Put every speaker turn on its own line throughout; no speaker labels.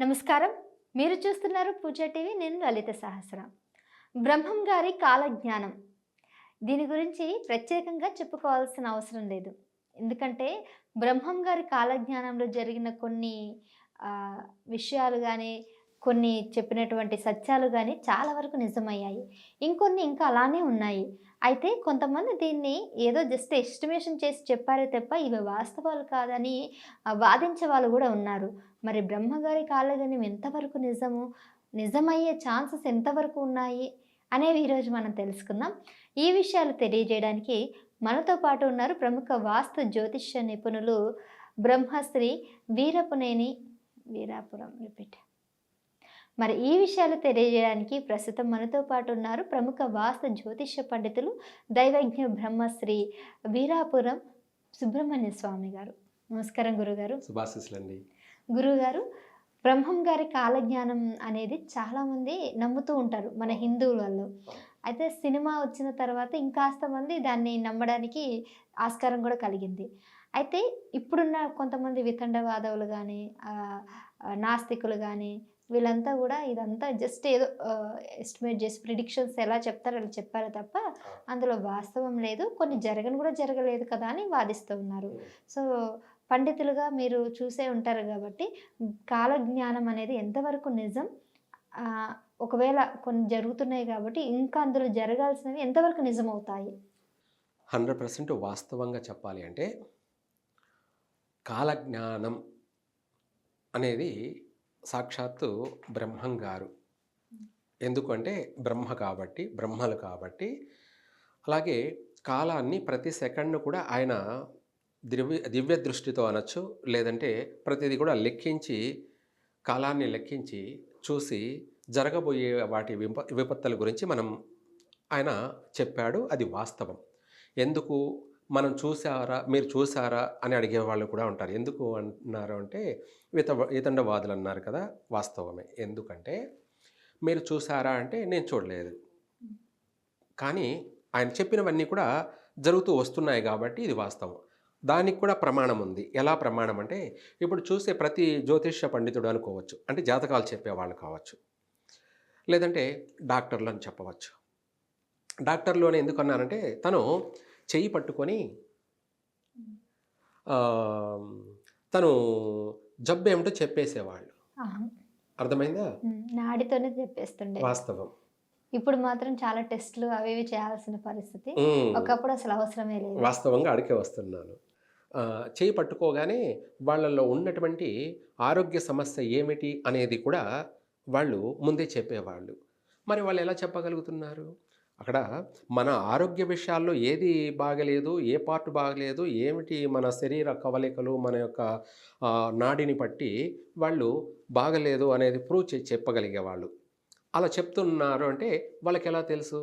నమస్కారం. మీరు చూస్తున్నారు పూజా టీవీ. నేను లలిత సహస్ర. బ్రహ్మం గారి కాలజ్ఞానం. దీని గురించి ప్రత్యేకంగా చెప్పుకోవాల్సిన అవసరం లేదు. ఎందుకంటే బ్రహ్మం గారి కాలజ్ఞానంలో జరిగిన కొన్ని విషయాలు కానీ కొన్ని చెప్పినటువంటి సత్యాలు కానీ చాలా వరకు నిజమయ్యాయి. ఇంకొన్ని ఇంకా అలానే ఉన్నాయి. అయితే కొంతమంది దీన్ని ఏదో జస్ట్ ఎస్టిమేషన్ చేసి చెప్పారే తప్ప ఇవి వాస్తవాలు కాదని వాదించే వాళ్ళు కూడా ఉన్నారు. మరి బ్రహ్మగారి కాలగణం ఎంతవరకు నిజము? నిజమయ్యే ఛాన్సెస్ ఎంతవరకు ఉన్నాయి? అనేవి ఈరోజు మనం తెలుసుకుందాం. ఈ విషయాలు తెలియజేయడానికి మనతో పాటు ఉన్నారు ప్రముఖ వాస్తు జ్యోతిష్య నిపుణులు బ్రహ్మశ్రీ వీరపునేని వీరాపురం రిపీట్. మరి ఈ విషయాలు తెలియజేయడానికి ప్రస్తుతం మనతో పాటు ఉన్నారు ప్రముఖ వాస్తు జ్యోతిష్య పండితులు దైవజ్ఞ బ్రహ్మశ్రీ వీరాపురం సుబ్రహ్మణ్య స్వామి గారు. నమస్కారం గురుగారు.
శుభాశిస్లండి
గురువుగారు బ్రహ్మం గారి కాలజ్ఞానం అనేది చాలామంది నమ్ముతూ ఉంటారు మన హిందువులలో. అయితే సినిమా వచ్చిన తర్వాత ఇంకాస్త మంది దాన్ని నమ్మడానికి ఆస్కారం కూడా కలిగింది. అయితే ఇప్పుడున్న కొంతమంది వితండవాదవులు కానీ నాస్తికులు కానీ వీళ్ళంతా కూడా ఇదంతా జస్ట్ ఏదో ఎస్టిమేట్ చేసి ప్రిడిక్షన్స్ ఎలా చెప్తారో అలా చెప్పారు తప్ప అందులో వాస్తవం లేదు. కొన్ని జరగని కూడా జరగలేదు కదా అని వాదిస్తూ ఉన్నారు. సో పండితులుగా మీరు చూసే ఉంటారు కాబట్టి కాలజ్ఞానం అనేది ఎంతవరకు నిజం? ఒకవేళ కొన్ని జరుగుతున్నాయి కాబట్టి ఇంకా అందులో జరగాల్సినవి ఎంతవరకు నిజం అవుతాయి
హండ్రెడ్ పర్సెంట్ వాస్తవంగా చెప్పాలి అంటే కాలజ్ఞానం అనేది సాక్షాత్తు బ్రహ్మం గారు. ఎందుకంటే బ్రహ్మ కాబట్టి బ్రహ్మలు కాబట్టి అలాగే కాలాన్ని ప్రతి సెకండ్ కూడా ఆయన దివ్య దివ్య దృష్టితో అనొచ్చు. లేదంటే ప్రతిదీ కూడా లెక్కించి కాలాన్ని లెక్కించి చూసి జరగబోయే వాటి విప విపత్తుల గురించి మనం ఆయన చెప్పాడు. అది వాస్తవం. ఎందుకు మనం చూసారా మీరు చూసారా అని అడిగే వాళ్ళు కూడా ఉంటారు. ఎందుకు అన్నారు అంటే ఇత ఈతండవాదులు అన్నారు కదా వాస్తవమే. ఎందుకంటే మీరు చూసారా అంటే నేను చూడలేదు. కానీ ఆయన చెప్పినవన్నీ కూడా జరుగుతూ వస్తున్నాయి కాబట్టి ఇది వాస్తవం. దానికి కూడా ప్రమాణం ఉంది. ఎలా ప్రమాణం అంటే ఇప్పుడు చూసే ప్రతి జ్యోతిష్య పండితుడు అనుకోవచ్చు. అంటే జాతకాలు చెప్పేవాళ్ళు కావచ్చు. లేదంటే డాక్టర్లు అని చెప్పవచ్చు. డాక్టర్లు అని ఎందుకు అన్నానంటే తను చెయ్యి పట్టుకొని తను జబ్బు ఏమిటో చెప్పేసేవాళ్ళు. అర్థమైందా?
నాడితోనే చెప్పేస్తుండే.
వాస్తవం.
ఇప్పుడు మాత్రం చాలా టెస్ట్లు అవి ఇవి చేయాల్సిన పరిస్థితి. ఒకప్పుడు అసలు అవసరమే లేదు.
వాస్తవంగా అడిగే వస్తున్నాను. చేయి పట్టుకోగానే వాళ్ళల్లో ఉన్నటువంటి ఆరోగ్య సమస్య ఏమిటి అనేది కూడా వాళ్ళు ముందే చెప్పేవాళ్ళు. మరి వాళ్ళు ఎలా చెప్పగలుగుతున్నారు? అక్కడ మన ఆరోగ్య విషయాల్లో ఏది బాగలేదు ఏ పార్ట్ బాగలేదు ఏమిటి మన శరీర కవలికలు మన యొక్క నాడిని పట్టి వాళ్ళు బాగలేదు అనేది ప్రూవ్ చే చెప్పగలిగేవాళ్ళు. అలా చెప్తున్నారు అంటే వాళ్ళకి ఎలా తెలుసు?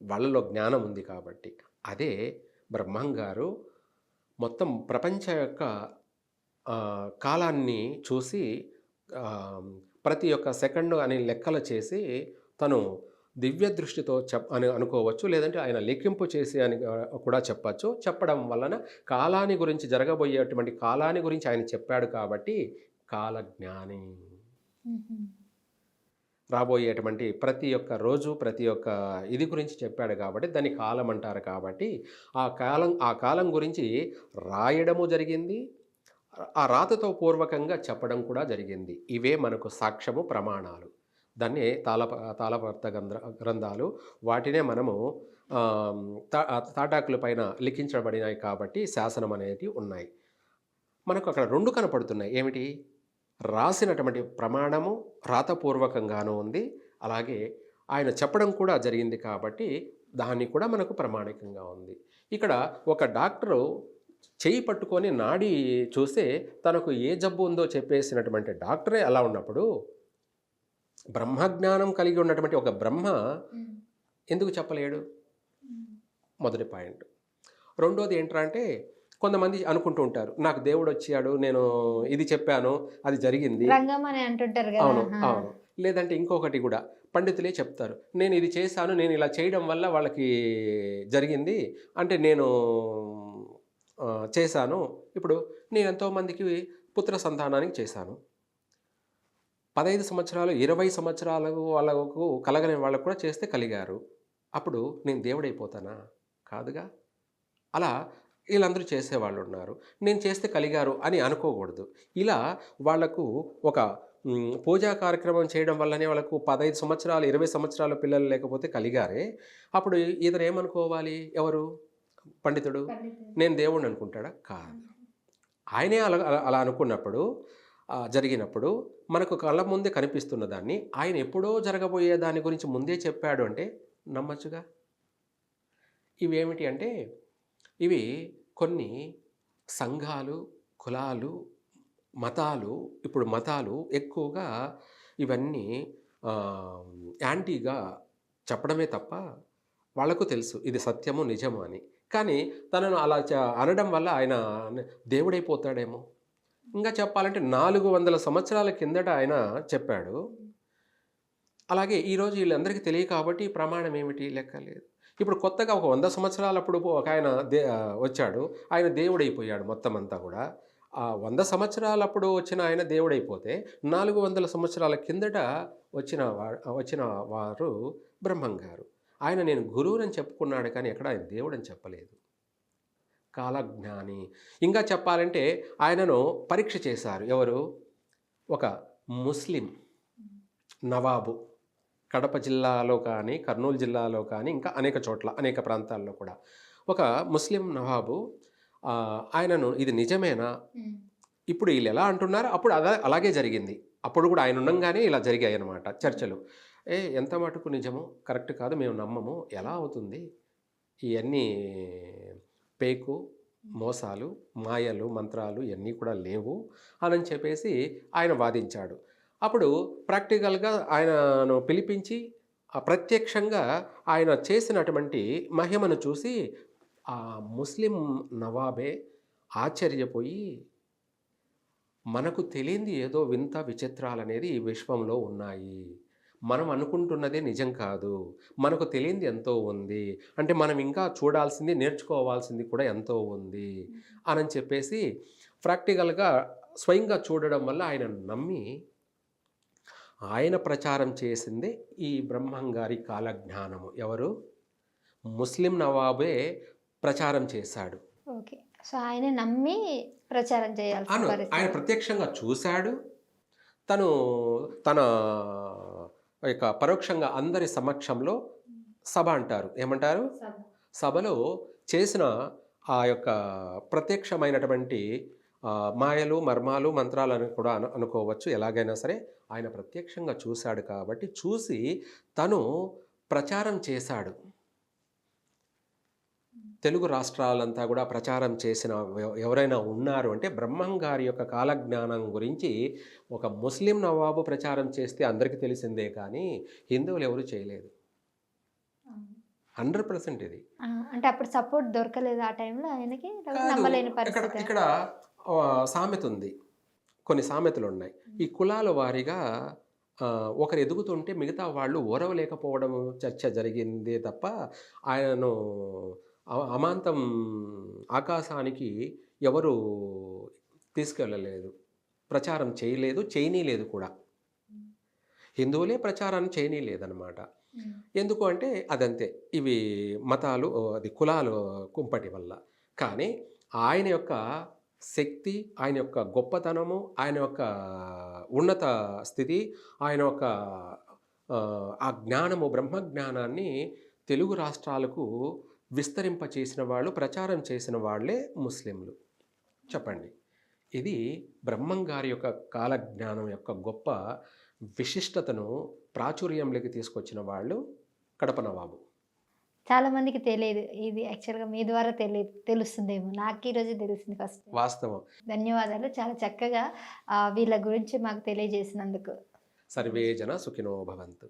వాళ్ళలో జ్ఞానం ఉంది కాబట్టి. అదే బ్రహ్మం గారు మొత్తం ప్రపంచ యొక్క కాలాన్ని చూసి ప్రతి ఒక్క సెకండ్ అని లెక్కలు చేసి తను దివ్య దృష్టితో చెప్ అని అనుకోవచ్చు లేదంటే ఆయన లెక్కింపు చేసి అని కూడా చెప్పచ్చు. చెప్పడం వలన కాలాన్ని గురించి జరగబోయేటువంటి కాలాన్ని గురించి ఆయన చెప్పాడు కాబట్టి కాలజ్ఞాని. రాబోయేటువంటి ప్రతి ఒక్క రోజు ప్రతి ఒక్క ఇది గురించి చెప్పాడు కాబట్టి దాన్ని కాలం అంటారు కాబట్టి ఆ కాలం ఆ కాలం గురించి రాయడము జరిగింది. ఆ రాతతో పూర్వకంగా చెప్పడం కూడా జరిగింది. ఇవే మనకు సాక్ష్యము ప్రమాణాలు. దాన్ని తాళప తాళపర్త గ్రంథ గ్రంథాలు వాటినే మనము తా తాటాకుల పైన లిఖించబడినాయి కాబట్టి శాసనం అనేది ఉన్నాయి. మనకు అక్కడ రెండు కనపడుతున్నాయి. ఏమిటి? రాసినటువంటి ప్రమాణము రాతపూర్వకంగానూ ఉంది అలాగే ఆయన చెప్పడం కూడా జరిగింది కాబట్టి దాన్ని కూడా మనకు ప్రమాణికంగా ఉంది ఇక్కడ ఒక డాక్టరు చేయి పట్టుకొని నాడి చూస్తే తనకు ఏ జబ్బు ఉందో చెప్పేసినటువంటి డాక్టరే అలా ఉన్నప్పుడు బ్రహ్మజ్ఞానం కలిగి ఉన్నటువంటి ఒక బ్రహ్మ. ఎందుకు చెప్పలేడు. మొదటి పాయింట్ రెండోది ఏంట్రా అంటే కొంతమంది అనుకుంటూ ఉంటారు నాకు దేవుడు వచ్చాడు నేను ఇది చెప్పాను అది జరిగింది. అవును. అవును. లేదంటే ఇంకొకటి కూడా పండితులే చెప్తారు నేను ఇది చేశాను నేను ఇలా చేయడం వల్ల వాళ్ళకి జరిగింది అంటే నేను చేశాను ఇప్పుడు నేను ఎంతోమందికి పుత్ర సంతానానికి చేశాను. పదహైదు సంవత్సరాలు ఇరవై సంవత్సరాలు వాళ్ళకు కలగని వాళ్ళకు కూడా చేస్తే కలిగారు. అప్పుడు నేను దేవుడైపోతానా? కాదుగా. అలా వీళ్ళందరూ చేసేవాళ్ళు ఉన్నారు నేను చేస్తే కలిగారు అని అనుకోకూడదు. ఇలా వాళ్ళకు ఒక పూజా కార్యక్రమం చేయడం వల్లనే వాళ్ళకు పదహైదు సంవత్సరాలు ఇరవై సంవత్సరాల పిల్లలు లేకపోతే కలిగారే. అప్పుడు ఇతను ఏమనుకోవాలి? ఎవరు? పండితుడు? నేను దేవుణ్ణి అనుకుంటాడా? కాదు. ఆయనే అలా అలా- అనుకున్నప్పుడు జరిగినప్పుడు మనకు కళ్ళ ముందే కనిపిస్తున్న దాన్ని ఆయన ఎప్పుడో జరగబోయే దాని గురించి ముందే చెప్పాడు అంటే నమ్మచ్చుగా? ఇవి ఏమిటి అంటే ఇవి కొన్ని సంఘాలు కులాలు మతాలు ఇప్పుడు మతాలు ఎక్కువగా ఇవన్నీ యాంటీగా చెప్పడమే తప్ప వాళ్ళకు తెలుసు ఇది సత్యము నిజము అని. కానీ తనను అలా చ- అనడం వల్ల ఆయన దేవుడైపోతాడేమో. ఇంకా చెప్పాలంటే నాలుగు వందల సంవత్సరాల కిందట ఆయన చెప్పాడు. అలాగే ఈరోజు వీళ్ళందరికీ తెలియదు కాబట్టి ప్రమాణం ఏమిటి? లెక్క లేదు. ఇప్పుడు కొత్తగా ఒక వంద సంవత్సరాలప్పుడు ఒక ఆయన దే వచ్చాడు. ఆయన దేవుడైపోయాడు మొత్తం అంతా కూడా. ఆ వంద సంవత్సరాలప్పుడు వచ్చిన ఆయన దేవుడైపోతే నాలుగు వందల సంవత్సరాల కిందట వచ్చిన వా వచ్చిన వారు బ్రహ్మం గారు ఆయన నేను గురువునని చెప్పుకున్నాడు కానీ ఎక్కడ ఆయన దేవుడని చెప్పలేదు. కాలజ్ఞాని. ఇంకా చెప్పాలంటే ఆయనను పరీక్ష చేశారు ఎవరు? ఒక ముస్లిం నవాబు. కడప జిల్లాలో కానీ కర్నూలు జిల్లాలో కానీ ఇంకా అనేక చోట్ల అనేక ప్రాంతాల్లో కూడా. ఒక ముస్లిం నవాబు ఆయనను ఇది నిజమేనా? ఇప్పుడు వీళ్ళు ఎలా అంటున్నారో అప్పుడు అలా అలాగే జరిగింది. అప్పుడు కూడా ఆయన ఉండంగానే ఇలా జరిగాయి అన్నమాట చర్చలు. ఏ ఎంత మటుకు నిజము? కరెక్ట్ కాదు మేము నమ్మము. ఎలా అవుతుంది? ఇవన్నీ పేకు మోసాలు మాయలు మంత్రాలు ఇవన్నీ కూడా లేవు అని చెప్పేసి ఆయన వాదించాడు. అప్పుడు ప్రాక్టికల్గా ఆయనను పిలిపించి ప్రత్యక్షంగా ఆయన చేసినటువంటి మహిమను చూసి ఆ ముస్లిం నవాబే ఆశ్చర్యపోయి మనకు తెలియంది ఏదో వింత విచిత్రాలు అనేది ఈ విశ్వంలో ఉన్నాయి. మనం అనుకుంటున్నదే నిజం కాదు. మనకు తెలియంది ఎంతో ఉంది. అంటే మనం ఇంకా చూడాల్సింది నేర్చుకోవాల్సింది కూడా ఎంతో ఉంది అని చెప్పేసి ప్రాక్టికల్గా స్వయంగా చూడడం వల్ల ఆయన నమ్మి ఆయన ప్రచారం చేసింది ఈ బ్రహ్మంగారి కాలజ్ఞానము. ఎవరు? ముస్లిం నవాబే ప్రచారం చేశాడు.
ఓకే. సో ఆయన నమ్మి ప్రచారం
అను ఆయన ప్రత్యక్షంగా చూశాడు. తను తన యొక్క పరోక్షంగా అందరి సమక్షంలో సభ అంటారు. ఏమంటారు? సభలో చేసిన ఆ యొక్క ప్రత్యక్షమైనటువంటి మాయలు మర్మాలు మంత్రాలను కూడా అను అనుకోవచ్చు. ఎలాగైనా సరే ఆయన ప్రత్యక్షంగా చూశాడు కాబట్టి చూసి తను ప్రచారం చేశాడు. తెలుగు రాష్ట్రాలంతా కూడా ప్రచారం చేసిన ఎవ- ఎవరైనా ఉన్నారు అంటే బ్రహ్మం గారి యొక్క కాలజ్ఞానం గురించి ఒక ముస్లిం నవాబు ప్రచారం చేస్తే అందరికీ తెలిసిందే కానీ హిందువులు ఎవరు చేయలేదు. హండ్రెడ్ పర్సెంట్ ఇది.
అంటే అప్పుడు సపోర్ట్ దొరకలేదు ఆ టైంలో ఆయనకి. నమ్మలేని
ఇక్కడ
పరిస్థితి.
ఇక్కడ ఆ, సామెత ఉంది కొన్ని సామెతలు ఉన్నాయి ఈ కులాల వారీగా ఒకరు ఎదుగుతుంటే మిగతా వాళ్ళు ఓరవలేకపోవడం చర్చ జరిగింది తప్ప ఆయనను అమాంతం ఆకాశానికి ఎవరు తీసుకెళ్ళలేదు. ప్రచారం చేయలేదు చేయనీలేదు కూడా. హిందువులే ప్రచారాన్ని చేయనీలేదన్నమాట. ఎందుకు అంటే అదంతే. ఇవి మతాలు అది కులాలు కుంపటి వల్ల. కానీ ఆయన యొక్క శక్తి ఆయన యొక్క గొప్పతనము ఆయన యొక్క ఉన్నత స్థితి ఆయన యొక్క ఆ, జ్ఞానము బ్రహ్మజ్ఞానాన్ని తెలుగు రాష్ట్రాలకు విస్తరింప చేసిన వాళ్ళు ప్రచారం చేసిన వాళ్ళే ముస్లింలు. చెప్పండి. ఇది బ్రహ్మం గారి యొక్క కాలజ్ఞానం యొక్క గొప్ప విశిష్టతను ప్రాచుర్యంలోకి తీసుకొచ్చిన వాళ్ళు కడప నవాబు.
చాలా మందికి తెలియదు. ఇది యాక్చువల్గా మీ ద్వారా తెలియదు. తెలుస్తుందేమో. నాకు ఈరోజు తెలిసింది ఫస్ట్.
వాస్తవం.
ధన్యవాదాలు. చాలా చక్కగా వీళ్ళ గురించి మాకు తెలియజేసినందుకు.
సర్వే జన సుఖినో భవంతు.